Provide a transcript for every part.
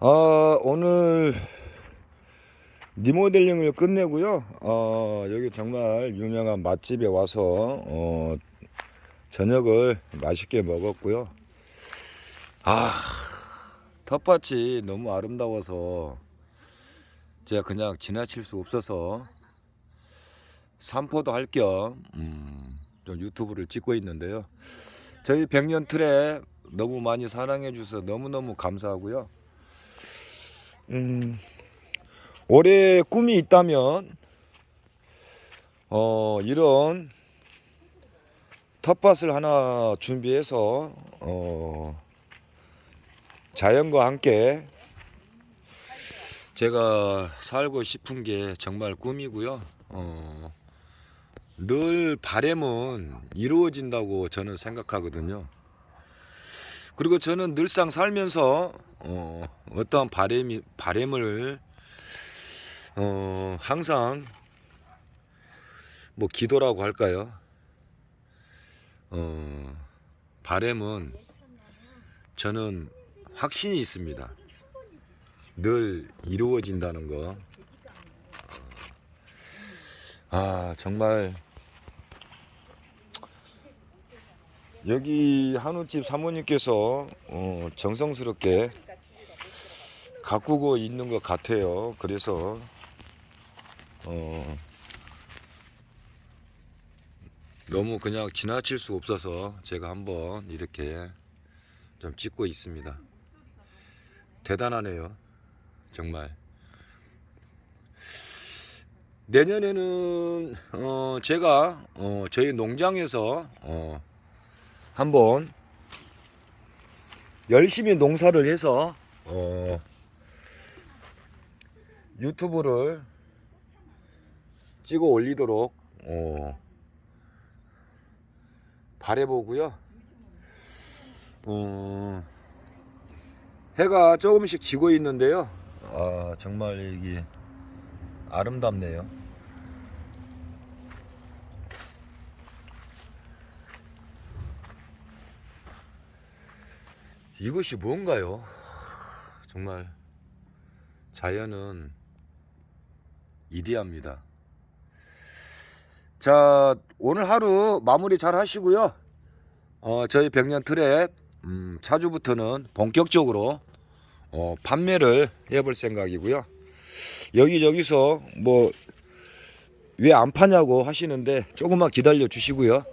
아, 오늘 리모델링을 끝내고요. 어, 여기 정말 유명한 맛집에 와서 어, 저녁을 맛있게 먹었고요. 아, 텃밭이 너무 아름다워서 제가 그냥 지나칠 수 없어서 산포도 할겸 음, 좀 유튜브를 찍고 있는데요. 저희 백년 틀에 너무 많이 사랑해 주셔서 너무너무 감사하고요. 음, 올해 꿈이 있다면 어, 이런 텃밭을 하나 준비해서 어, 자연과 함께 제가 살고 싶은 게 정말 꿈이고요. 어, 늘 바램은 이루어진다고 저는 생각하거든요. 그리고 저는 늘상 살면서 어, 어떠한 바램이 바램을 어, 항상 뭐 기도라고 할까요? 어, 바램은 저는 확신이 있습니다. 늘 이루어진다는 거. 아, 정말 여기 한우집 사모님께서 어, 정성스럽게 가꾸고 있는 것 같아요. 그래서 어, 너무 그냥 지나칠 수 없어서 제가 한번 이렇게 좀 찍고 있습니다. 대단하네요. 정말. 내년에는 어, 제가 어, 저희 농장에서 어, 한번 열심히 농사를 해서 어, 유튜브를 찍어 올리도록 어, 바래보고요. 어, 해가 조금씩 지고 있는데요. 아, 정말 이게 아름답네요. 이것이 뭔가요? 정말 자연은 이디합니다. 자, 오늘 하루 마무리 잘 하시고요. 어, 저희 백년 트랩 음, 차주부터는 본격적으로 어, 판매를 해볼 생각이고요. 여기저기서 뭐 왜 안 파냐고 하시는데 조금만 기다려 주시고요.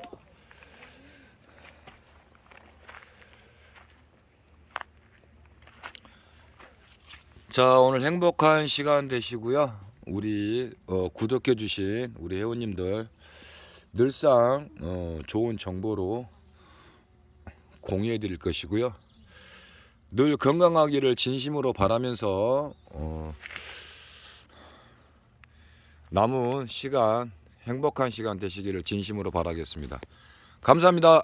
자 오늘 행복한 시간 되시고요. 우리 어, 구독해 주신 우리 회원님들 늘상 어, 좋은 정보로 공유해 드릴 것이고요. 늘 건강하기를 진심으로 바라면서 어, 남은 시간 행복한 시간 되시기를 진심으로 바라겠습니다. 감사합니다.